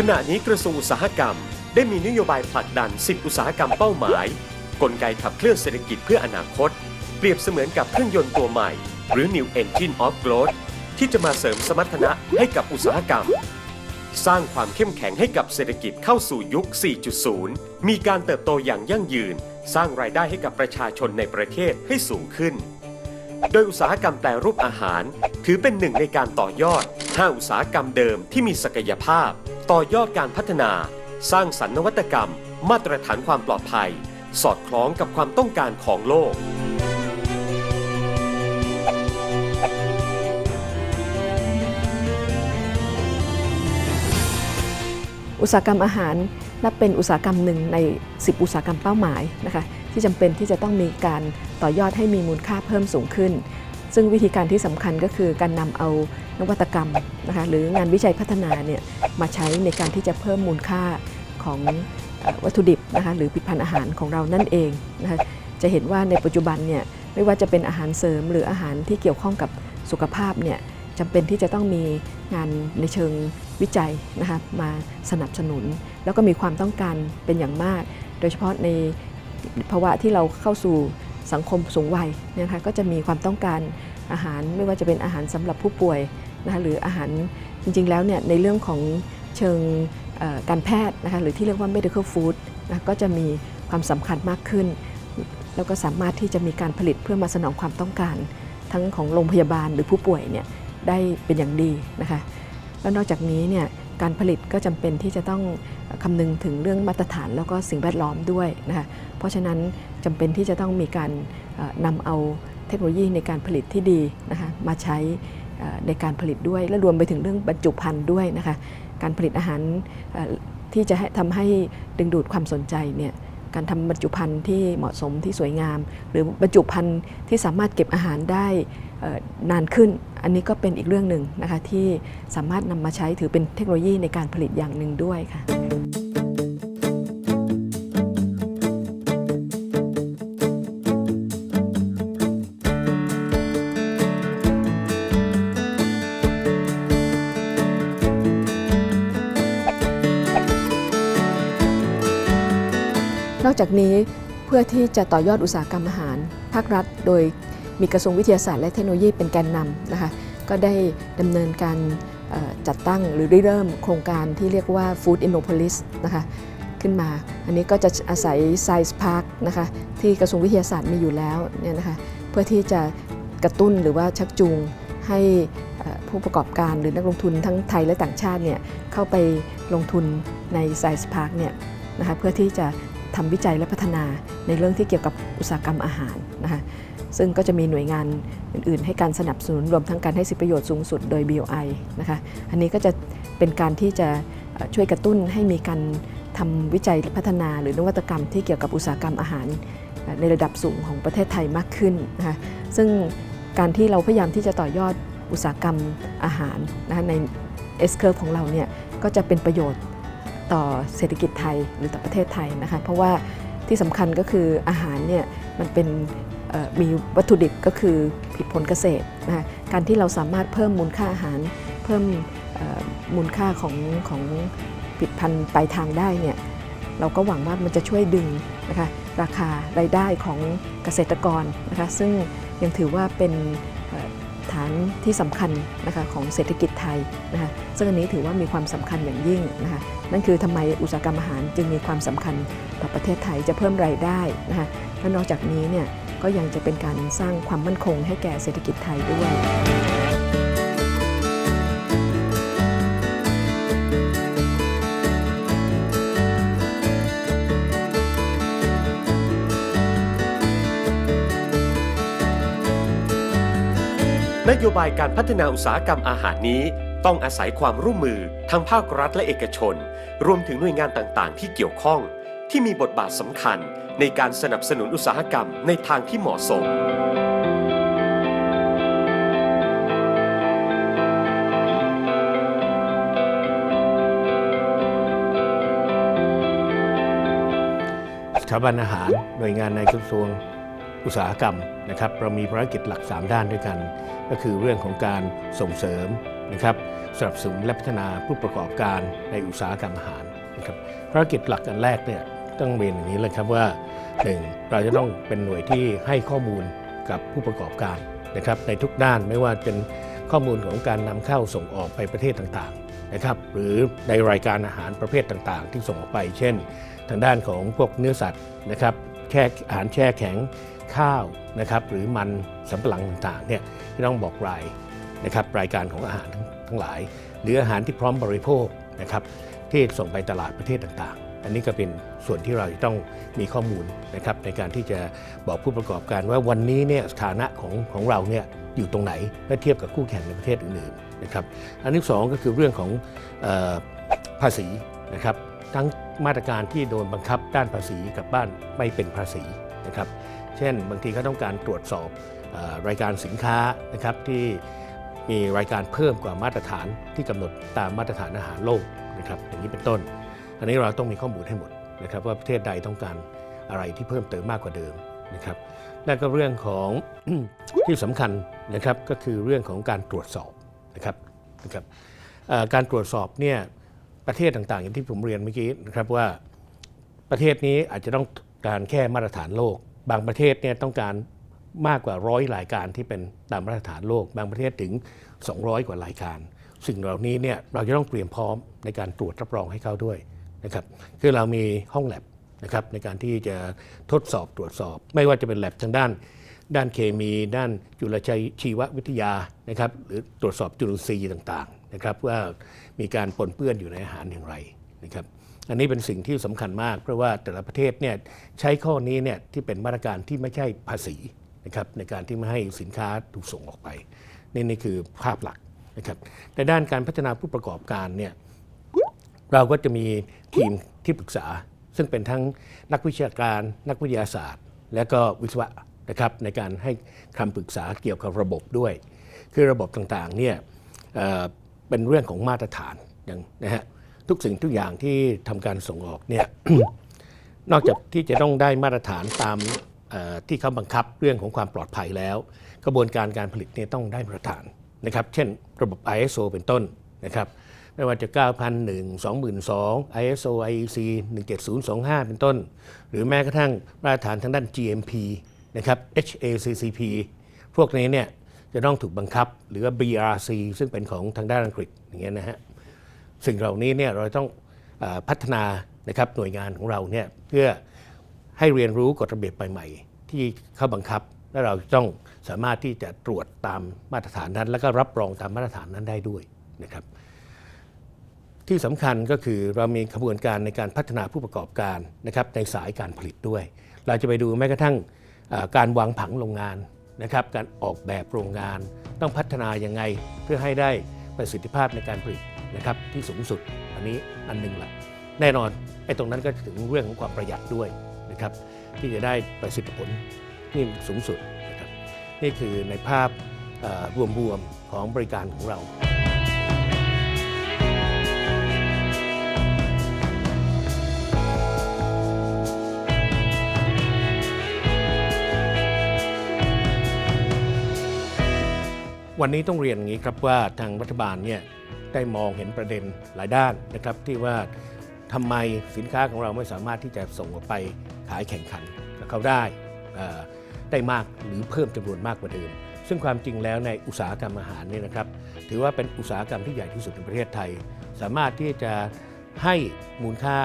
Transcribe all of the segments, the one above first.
ขณะนี้กระทรวงอุตสาหกรรม ได้มีนโยบายผลักดัน 10 อุตสาหกรรมเป้าหมาย กลไกขับเคลื่อนเศรษฐกิจเพื่ออนาคต เปรียบเสมือนกับเครื่องยนต์ตัวใหม่ หรือ New Engine of Growth ที่จะมาเสริมสมรรถนะให้กับอุตสาหกรรม สร้างความเข้มแข็งให้กับเศรษฐกิจเข้าสู่ยุค 4.0 มีการเติบโตอย่างยั่งยืน สร้างรายได้ให้กับประชาชนในประเทศให้สูงขึ้น โดยอุตสาหกรรมแปรรูปอาหาร ถือเป็นหนึ่งในการต่อยอด 5 อุตสาหกรรมเดิมที่มีศักยภาพ ต่อยอดการพัฒนา สร้างสรรค์นวัตกรรม มาตรฐานความปลอดภัย สอดคล้องกับความต้องการของโลก อุตสาหกรรมอาหารนับเป็นอุตสาหกรรมหนึ่งใน 10 อุตสาหกรรมเป้าหมายนะคะที่จำเป็นที่จะต้องมีการต่อยอดให้มีมูลค่าเพิ่มสูงขึ้น ซึ่งวิธีการที่สำคัญก็คือการนำเอานวัตกรรมนะคะหรืองานวิจัยพัฒนาเนี่ยมาใช้ในการที่จะเพิ่มมูลค่าของวัตถุดิบนะคะหรือผลิตภัณฑ์อาหารของเรานั่นเองนะคะจะเห็นว่าในปัจจุบันเนี่ยไม่ว่าจะเป็นอาหารเสริมหรืออาหารที่เกี่ยวข้องกับสุขภาพเนี่ยจำเป็นที่จะต้องมีงานในเชิงวิจัยนะคะมาสนับสนุน แล้วก็มีความต้องการเป็นอย่างมาก โดยเฉพาะในภาวะที่เราเข้าสู่ สังคมสูงวัยเนะคะก็จะมีความต้องการอาหารไม่ว่าจะเป็นอาหารสำหรับผู้ป่วยนะคะหรืออาหารจริงๆแล้วเนี่ยในเรื่องของเชิงการแพทย์นะคะหรือที่เรียกว่า medical food นะก็จะมีความสำคัญมากขึ้น แล้วก็สามารถที่จะมีการผลิตเพื่อมาสนองความต้องการ ทั้งของโรงพยาบาลหรือผู้ป่วยเนี่ยได้เป็นอย่างดีนะคะแล้วนอกจากนี้เนี่ย การผลิตก็จำเป็นที่จะต้องคำนึงถึงเรื่องมาตรฐานแล้วก็สิ่งแวดล้อมด้วยนะคะเพราะฉะนั้นจำเป็นที่จะต้องมีการเอ่อนำเอาเทคโนโลยีในการผลิตที่ดีนะคะมาใช้ในการผลิตด้วย และรวมไปถึงเรื่องบรรจุภัณฑ์ด้วยนะคะการผลิตอาหารที่จะทำให้ดึงดูดความสนใจเนี่ยการทำบรรจุภัณฑ์ที่เหมาะสมที่สวยงาม หรือบรรจุภัณฑ์ที่สามารถเก็บอาหารได้ นานขึ้น อันนี้ก็เป็นอีกเรื่องหนึ่งนะคะที่สามารถนำมาใช้ถือเป็นเทคโนโลยีในการผลิตอย่างหนึ่งด้วยค่ะนอกจากนี้เพื่อที่จะต่อยอดอุตสาหกรรมอาหาร ภาครัฐโดย มีกระทรวงวิทยาศาสตร์และเทคโนโลยีเป็นแกนนำนะคะก็ได้ดำเนินการจัดตั้งหรือได้เริ่มโครงการที่เรียกว่า Food Innopolis นะคะขึ้นมา อันนี้ก็จะอาศัย Science Park นะคะที่กระทรวงวิทยาศาสตร์มีอยู่แล้วเนี่ยนะคะเพื่อที่จะกระตุ้นหรือว่าชักจูงให้ผู้ประกอบการหรือนักลงทุนทั้งไทยและต่างชาติเนี่ยเข้าไปลงทุนใน Science Park เนี่ยนะคะเพื่อที่จะทำวิจัยและพัฒนาในเรื่องที่เกี่ยวกับอุตสาหกรรมอาหารนะคะ ซึ่งก็จะมีหน่วยงานอื่น ๆ ให้การสนับสนุนรวมทั้งการให้สิทธิประโยชน์สูงสุดโดย BOI นะคะ อันนี้ก็จะเป็นการที่จะช่วยกระตุ้นให้มีการทำวิจัยพัฒนาหรือนวัตกรรมที่เกี่ยวกับอุตสาหกรรมอาหารในระดับสูงของประเทศไทยมากขึ้นนะคะ ซึ่งการที่เราพยายามที่จะต่อยอดอุตสาหกรรมอาหารนะคะใน S curve ของเราเนี่ยก็จะเป็นประโยชน์ต่อเศรษฐกิจไทยหรือต่อประเทศไทยนะคะ เพราะว่าที่สำคัญก็คืออาหารเนี่ยมันเป็น มีวัตถุดิบก็คือผลิตผลเกษตรนะคะการที่เราสามารถเพิ่มมูลค่าอาหาร เพิ่มมูลค่าของของผลิตภัณฑ์ปลายทางได้เนี่ยเราก็หวังว่ามันจะช่วยดึงนะคะราคารายได้ของเกษตรกรนะคะซึ่งยังถือว่าเป็นฐานที่สำคัญนะคะของเศรษฐกิจไทยนะคะซึ่งอันนี้ถือว่ามีความสำคัญอย่างยิ่งนะคะนั่นคือทำไมอุตสาหกรรมอาหารจึงมีความสำคัญต่อประเทศไทยจะเพิ่มรายได้นะคะและนอกจากนี้เนี่ย ก็ยังจะเป็นการสร้างความมั่นคงให้แก่เศรษฐกิจไทยด้วยนโยบายการพัฒนาอุตสาหกรรมอาหารนี้ ต้องอาศัยความร่วมมือทั้งภาครัฐและเอกชน รวมถึงหน่วยงานต่างๆ ที่เกี่ยวข้อง ที่มีบทบาทสำคัญ ในการสนับสนุนอุตสาหกรรมในทางที่เหมาะสม สถาบันอาหารหน่วยงานในกระทรวงอุตสาหกรรมนะครับ เรามีภารกิจหลัก 3 ด้านด้วยกัน ก็คือเรื่องของการส่งเสริมนะครับสนับสนุนและพัฒนาผู้ประกอบการในอุตสาหกรรมอาหารนะครับภารกิจหลักอันแรกเนี่ยต้องเรียนอย่างนี้เลยครับว่า หนึ่งเราจะต้องเป็นหน่วยที่ให้ข้อมูลกับผู้ประกอบการนะครับในทุกด้านไม่ว่าเป็นข้อมูลของการนำเข้าส่งออกไปประเทศต่างๆนะครับหรือในรายการอาหารประเภทต่างๆ ที่ส่งออกไป เช่น ทางด้านของพวกเนื้อสัตว์นะครับแช่อาหารแช่แข็งข้าวนะครับหรือมันสำปะหลังต่างๆเนี่ยที่ต้องบอกรายนะครับรายการของอาหารทั้งหลาย หรืออาหารที่พร้อมบริโภคนะครับที่ส่งไปตลาดประเทศต่างๆ อันนี้ก็เป็น ส่วนที่เราจะต้องมีข้อมูลนะครับในการที่จะบอกผู้ประกอบการว่าวันนี้เนี่ยสถานะของของเราเนี่ยอยู่ตรงไหนเมื่อเทียบกับคู่แข่งในประเทศอื่นๆนะครับอันที่สองก็คือเรื่องของออภาษีนะครับทั้งมาตรการที่โดนบังคับด้านภาษีกับบ้านไม่เป็นภาษีนะครับเช่น บางทีเขาต้องการตรวจสอบอรายการสินค้านะครับที่มีรายการเพิ่มกว่ามาตรฐานที่กำหนดตามมาตรฐานอาหารโลกนะครับอย่างนี้เป็นต้น อันนี้เราต้องมีข้อมูลให้หมด นะครับว่าประเทศใดต้องการอะไรที่เพิ่มเติมมากกว่าเดิมนะครับและก็เรื่องของที่สำคัญนะครับก็คือเรื่องของการตรวจสอบนะครับนะครับการตรวจสอบเนี่ยประเทศต่างๆ อย่างที่ผมเรียนเมื่อกี้นะครับว่าประเทศนี้อาจจะต้องการแค่มาตรฐานโลก บางประเทศเนี่ยต้องการมากกว่าร้อยรายการที่เป็นตามมาตรฐานโลก บางประเทศถึง 200 กว่ารายการ สิ่งเหล่านี้เนี่ยเราจะต้องเตรียมพร้อมในการตรวจรับรองให้เขาด้วย นะครับคือเรามีห้องแลบนะครับในการที่จะทดสอบตรวจสอบ ไม่ว่าจะเป็นแลบทางด้าน ด้านเคมี ด้านจุลชีววิทยานะครับหรือตรวจสอบจุลินทรีย์ต่างๆนะครับว่ามีการปนเปื้อนอยู่ในอาหารอย่างไรนะครับอันนี้เป็นสิ่งที่สำคัญมาก เพราะว่าแต่ละประเทศเนี่ยใช้ข้อนี้เนี่ยที่เป็นมาตรการที่ไม่ใช่ภาษีนะครับในการที่ไม่ให้สินค้าถูกส่งออกไปนี่นี่คือภาพหลักนะครับในด้านการพัฒนาผู้ประกอบการเนี่ย เราก็จะมีทีมที่ปรึกษา ซึ่งเป็นทั้งนักวิชาการ นักวิทยาศาสตร์ และก็วิศวะนะครับในการให้คำปรึกษาเกี่ยวกับระบบด้วย คือระบบต่างๆเนี่ยเเป็นเรื่องของมาตรฐานอย่างนะฮะทุกสิ่งทุกอย่างที่ทำการส่งออกเนี่ยนอกจากที่จะต้องได้มาตรฐานตามที่เขาบังคับเรื่องของความปลอดภัยแล้ว กระบวนการการผลิตเนี่ยต้องได้มาตรฐานนะครับ เช่น ระบบ ISO เป็นต้นนะครับ ไม่ว่าจะ 9001 2002 ISO IEC 17025 เป็นต้น หรือแม้กระทั่งมาตรฐานทางด้าน GMP นะครับ HACCP พวกนี้เนี่ยจะต้องถูกบังคับ หรือว่า BRC ซึ่งเป็นของทางด้านอังกฤษอย่างเงี้ยนะฮะสิ่งเหล่านี้เนี่ยเราต้องอพัฒนานะครับหน่วยงานของเราเนี่ยเพื่อให้เรียนรู้กฎระเบียบใหม่ๆที่เข้าบังคับและเราต้องสามารถที่จะตรวจตามมาตรฐานนั้น แล้วก็รับรองตามมาตรฐานนั้นได้ด้วยนะครับ ที่สำคัญก็คือเรามีขบวนการในการพัฒนาผู้ประกอบการนะครับในสายการผลิตด้วย เราจะไปดูแม้กระทั่งการวางผังโรงงานนะครับการออกแบบโรงงาน ต้องพัฒนายังไงเพื่อให้ได้ประสิทธิภาพในการผลิตนะครับที่สูงสุดอันนี้อันหนึ่งแหละแน่นอนไอ้ตรงนั้นก็ถึงเรื่องของความประหยัดด้วยนะครับที่จะได้ประสิทธิผลที่สูงสุดนะครับนี่คือในภาพรวมๆของบริการของเรา วันนี้ต้องเรียนอย่างนี้ครับว่าทางรัฐบาลเนี่ยได้มองเห็นประเด็นหลายด้านนะครับ ที่ว่าทำไมสินค้าของเราไม่สามารถที่จะส่งออกไปขายแข่งขันกับเขาได้ได้มากหรือเพิ่มจำนวนมากกว่าเดิม ซึ่งความจริงแล้วในอุตสาหกรรมอาหารเนี่ยนะครับ ถือว่าเป็นอุตสาหกรรมที่ใหญ่ที่สุดในประเทศไทย สามารถที่จะให้มูลค่า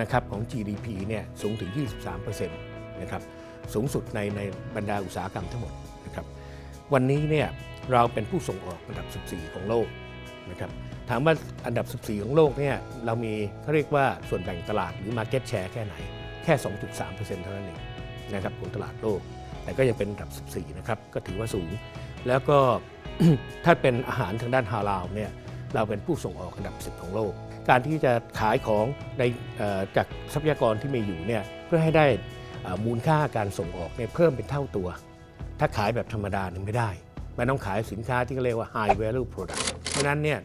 นะครับของ GDP เนี่ยสูงถึง 23%นะครับสูงสุดในในบรรดาอุตสาหกรรมทั้งหมดนะครับวันนี้เนี่ย เราเป็นผู้ส่งออกอันดับ 14 ของโลกนะครับถามว่าอันดับ 14 ของโลกเนี่ยเรามีเขาเรียกว่าส่วนแบ่งตลาดหรือ Market Share แค่ไหน แค่ 2.3%เท่านั้นเองนะครับของตลาดโลก แต่ก็ยังเป็นอันดับ 14 นะครับ ก็ถือว่าสูง แล้วก็ถ้าเป็นอาหารทางด้านฮาลาลเนี่ยเราเป็นผู้ส่งออกอันดับ 10 ของโลก การที่จะขายของในจากทรัพยากรที่มีอยู่เนี่ยเพื่อให้ได้มูลค่าการส่งออกเนี่ยเพิ่มเป็นเท่าตัว ถ้าขายแบบธรรมดาเนี่ยไม่ได้ มันต้องขายสินค้าที่เรียกว่า high value product เพราะนั้นเนี่ย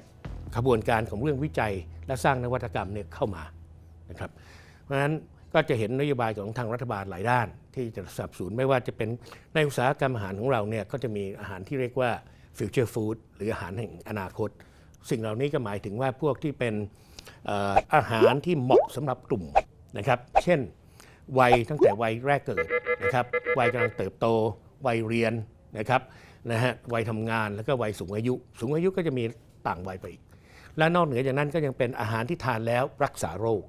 ขบวนการของเรื่องวิจัยและสร้างนวัตกรรมเนี่ยเข้ามานะครับ เพราะฉะนั้นก็จะเห็นนโยบายของทางรัฐบาลหลายด้าน ที่จะสนับสนุนไม่ว่าจะเป็นในอุตสาหกรรมอาหารของเราเนี่ยก็จะมีอาหารที่เรียกว่า future food หรืออาหารแห่งอนาคต สิ่งเหล่านี้ก็หมายถึงว่าพวกที่เป็นอาหารที่เหมาะสำหรับกลุ่มนะครับ เช่น วัยตั้งแต่วัยแรกเกิดนะครับ วัยกำลังเติบโต วัยเรียนนะครับ นะฮะวัยทำงานแล้วก็วัยสูงอายุ สูงอายุก็จะมีต่างวัยไปอีก และนอกเหนือจากนั้นก็ยังเป็นอาหารที่ทานแล้วรักษาโรค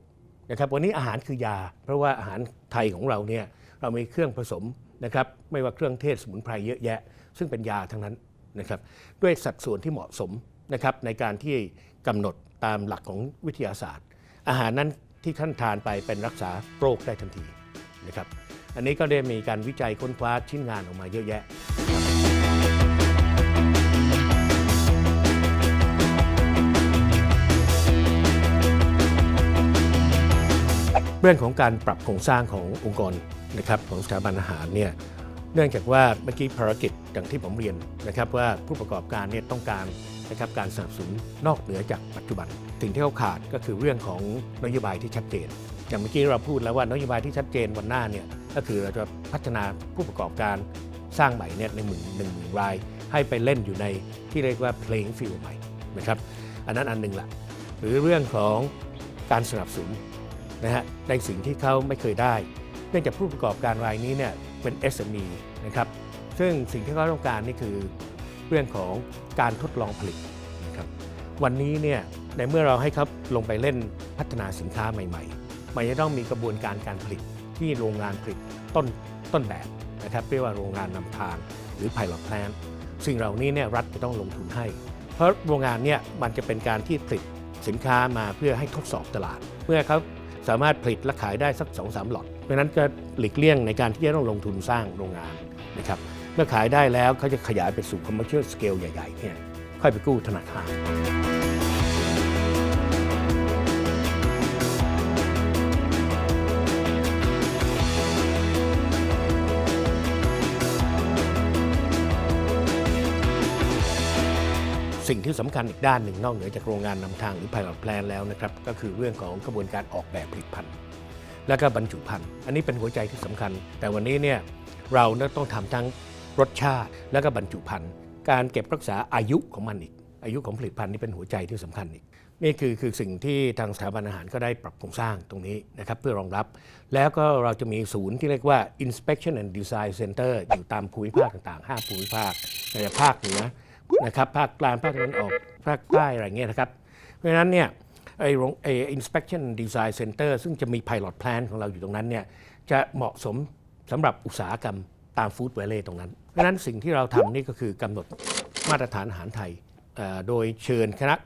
นะครับวันนี้อาหารคือยา เพราะว่าอาหารไทยของเราเนี่ยเรามีเครื่องผสมนะครับไม่ว่าเครื่องเทศสมุนไพรเยอะแยะ ซึ่งเป็นยาทั้งนั้นนะครับด้วยสัดส่วนที่เหมาะสมนะครับในการที่กำหนดตามหลักของวิทยาศาสตร์ อาหารนั้นที่ท่านทานไปเป็นรักษาโรคได้ทันทีนะครับอันนี้ก็ได้มีการวิจัยค้นคว้าชิ้นงานออกมาเยอะแยะ เรื่องของการปรับโครงสร้างขององค์กรนะครับของสถาบันอาหารเนี่ยเนื่องจากว่าเมื่อกี้ภารกิจอย่างที่ผมเรียนนะครับว่าผู้ประกอบการเนี่ยต้องการนะครับการสนับสนุนนอกเหนือจากปัจจุบันสิ่งที่เขาขาดก็คือเรื่องของนโยบายที่ชัดเจน อย่างเมื่อกี้เราพูดแล้วว่านโยบายที่ชัดเจนวันหน้าเนี่ยก็คือเราจะพัฒนาผู้ประกอบการสร้างใหม่เนี่ยในหมื่นหนึ่งหมื่นราย ให้ไปเล่นอยู่ในที่เรียกว่า playing field ใหม่นะครับอันนั้นอันหนึ่งละหรือเรื่องของการสนับสนุน นะฮะในสิ่งที่เขาไม่เคยได้ เนื่องจากผู้ประกอบการรายนี้เนี่ยเป็น SME นะครับซึ่งสิ่งที่เขาต้องการนี่คือเรื่องของการทดลองผลิตนะครับวันนี้เนี่ยในเมื่อเราให้เขาลงไปเล่นพัฒนาสินค้าใหม่ ๆ มันจะต้องมีกระบวนการการผลิตที่โรงงานผลิตต้นต้นแบบนะครับเรียกว่าโรงงานนำทางหรือ pilot plant สิ่งเหล่านี้เนี่ยรัฐจะต้องลงทุนให้ เพราะโรงงานเนี่ยมันจะเป็นการที่ผลิตสินค้ามาเพื่อให้ทดสอบตลาด เมื่อเขา สามารถผลิตและขายได้สัก2อสามหลอด เพราะฉะนั้นก็หลีกเลี่ยงในการที่จะต้องลงทุนสร้างโรงงานนะครับ เมื่อขายได้แล้วเขาจะขยายไปสู่ commercial scale ใหญ่ๆเนี่ยค่อยไปกู้ธนาคาร สิ่งที่สำคัญอีกด้านหนึ่งนอกเหนือจากโรงงานนำทางหรือ pilot plan แล้วนะครับก็คือเรื่องของกระบวนการออกแบบผลิตภัณฑ์ และก็บรรจุภัณฑ์อันนี้เป็นหัวใจที่สำคัญ แต่วันนี้เนี่ยเราต้องทำทั้งรสชาติและก็บรรจุภัณฑ์การเก็บรักษาอายุของมันอีก อายุของผลิตภัณฑ์นี่เป็นหัวใจที่สำคัญอีกนี่คือคือสิ่งที่ทางสถาบันอาหารก็ได้ปรับโครงสร้างตรงนี้นะครับเพื่อรองรับ แล้วก็เราจะมีศูนย์ที่เรียกว่า inspection and design center อยู่ตามภูมิภาคต่างๆ 5 ภูมิภาคในภาคเหนือ นะครับภาคกลางภาคตะวันออกภาคใต้อะไรเงี้ยนะครับ เพราะฉะนั้นเนี่ยไอ้โรงไอ้ inspection design center ซึ่งจะมี pilot plan ของเราอยู่ตรงนั้นเนี่ยจะเหมาะสมสำหรับอุตสาหกรรมตาม food valley ตรงนั้น เพราะฉะนั้นสิ่งที่เราทำนี่ก็คือกำหนดมาตรฐานอาหารไทย โดยเชิญคณะ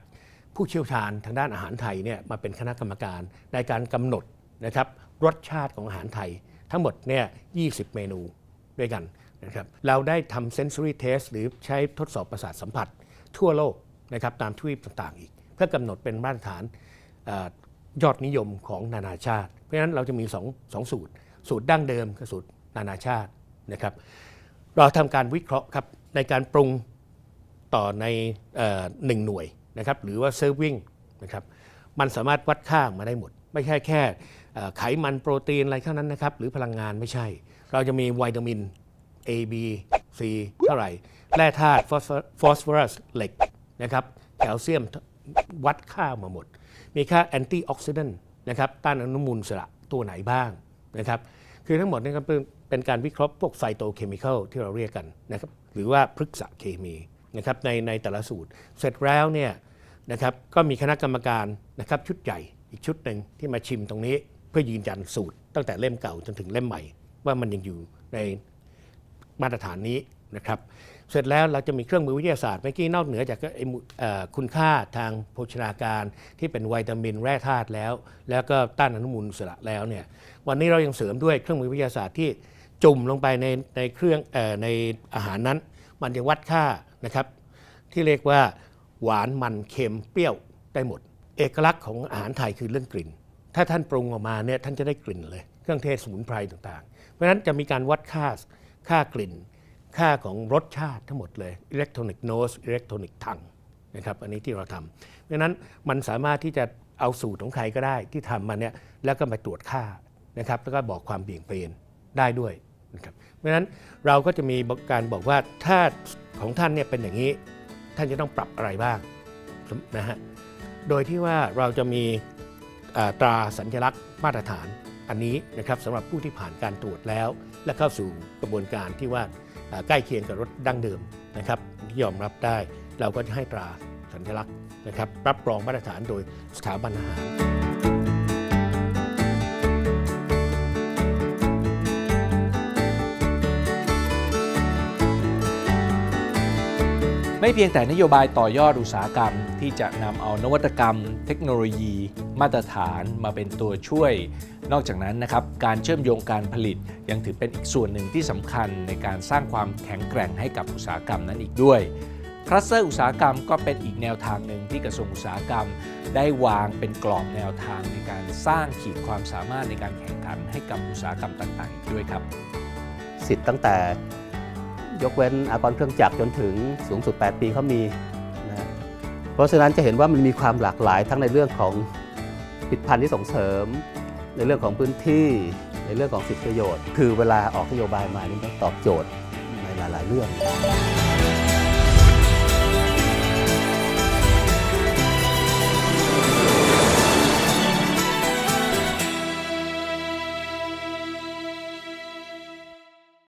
ผู้เชี่ยวชาญทางด้านอาหารไทยเนี่ยมาเป็นคณะกรรมการในการกำหนดนะครับรสชาติของอาหารไทย ทั้งหมดเนี่ย20 เมนูด้วยกัน นะครับเราได้ทำ sensory test หรือใช้ทดสอบประสาทสัมผัสทั่วโลกนะครับตามทวีปต่างๆ อีก เพื่อกำหนดเป็นมาตรฐานอยอดนิยมของนานาชาติ เพราะฉะนั้นเราจะมีสองสองสูตร สูตรดั้งเดิมกับสูตรนานาชาตินะครับเราทำการวิเคราะห์ครับในการปรุงต่อในอหนึ่งหน่วยนะครับหรือว่า serving นะครับมันสามารถวัดค่ามาได้หมด ไม่ใช่แค่ไขมันโปรตีนอะไรเท่านั้นนะครับหรือพลังงานไม่ใช่ เราจะมีวิตามิน A B C เท่าไหร่ แร่ธาตุฟอสฟอรัสเหล็กนะครับแคลเซียมวัดค่ามาหมด มีค่าแอนตี้ออกซิแดนต์นะครับต้านอนุมูลอิสระตัวไหนบ้างนะครับคือทั้งหมดนี่ก็เป็นเป็นการวิเคราะห์พวกไฟโตเคมีคอลที่เราเรียกกันนะครับหรือว่าพฤกษเคมีนะครับในในแต่ละสูตร เสร็จแล้วเนี่ยนะครับก็มีคณะกรรมการนะครับชุดใหญ่อีกชุดหนึ่งที่มาชิมตรงนี้ เพื่อยืนยันสูตร ตั้งแต่เล่มเก่าจนถึงเล่มใหม่ ว่ามันยังอยู่ใน มาตรฐานนี้นะครับ เสร็จแล้วเราจะมีเครื่องมือวิทยาศาสตร์เมื่อกี้นอกเหนือจากคุณค่าทางโภชนาการที่เป็นวิตามินแร่ธาตุแล้ว แล้วก็ต้านอนุมูลอิสระแล้วเนี่ยวันนี้เรายังเสริมด้วยเครื่องมือวิทยาศาสตร์ที่จุ่มลงไปในในเครื่องอในอาหารนั้น มันจะวัดค่านะครับ ที่เรียกว่าหวานมันเค็มเปรี้ยวได้หมด เอกลักษณ์ของอาหารไทยคือเรื่องกลิ่น ถ้าท่านปรุงออกมาเนี่ยท่านจะได้กลิ่นเลย เครื่องเทศสมุนไพรต่างๆ เพราะฉะนั้นจะมีการวัดค่า ค่ากลิ่น ค่าของรสชาติทั้งหมดเลยอิเล็กทรอนิกโนสอิเล็กทรอนิกทังนะครับอันนี้ที่เราทำเพราะนั้นมันสามารถที่จะเอาสูตรของใครก็ได้ที่ทำมาเนี่ยแล้วก็มาตรวจค่านะครับแล้วก็บอกความเบี่ยงเบนได้ด้วยนะครับเพราะนั้นเราก็จะมีการบอกว่าถ้าของท่านเนี่ยเป็นอย่างนี้ ท่านจะต้องปรับอะไรบ้างนะฮะโดยที่ว่าเราจะมีตราสัญลักษณ์มาตรฐานอันนี้นะครับสำหรับผู้ที่ผ่านการตรวจแล้ว และเข้าสู่กระบวนการที่ว่าใกล้เคียงกับรถดั้งเดิมนะครับที่ยอมรับได้เราก็จะให้ตราสัญลักษณ์นะครับรับรองมาตรฐานโดยสถาบันอาหารไม่เพียงแต่นโยบายต่อยอดอุตสาหกรรม ที่จะนำเอานวัตกรรม เทคโนโลยี มาตรฐานมาเป็นตัวช่วย นอกจากนั้นนะครับการเชื่อมโยงการผลิตยังถือเป็นอีกส่วนหนึ่งที่สำคัญในการสร้างความแข็งแกร่งให้กับอุตสาหกรรมนั้นอีกด้วยคลัสเตอร์อุตสาหกรรมก็เป็นอีกแนวทางหนึ่งที่กระทรวงอุตสาหกรรม ได้วางเป็นกรอบแนวทางในการสร้างขีดความสามารถในการแข่งขันให้กับอุตสาหกรรมต่างๆอีกด้วยครับ สิทธิ์ตั้งแต่ยกเว้นอากรเครื่องจักรจนถึงสูงสุด 8 ปีเขามีนะเพราะฉะนั้นจะเห็นว่ามันมีความหลากหลายทั้งในเรื่องของผลิตภัณฑ์ที่ส่งเสริม ในเรื่องของพื้นที่ในเรื่องของสิทธิประโยชน์ คือเวลาออกนโยบายมานี่ต้องตอบโจทย์ในหลาย ๆ เรื่อง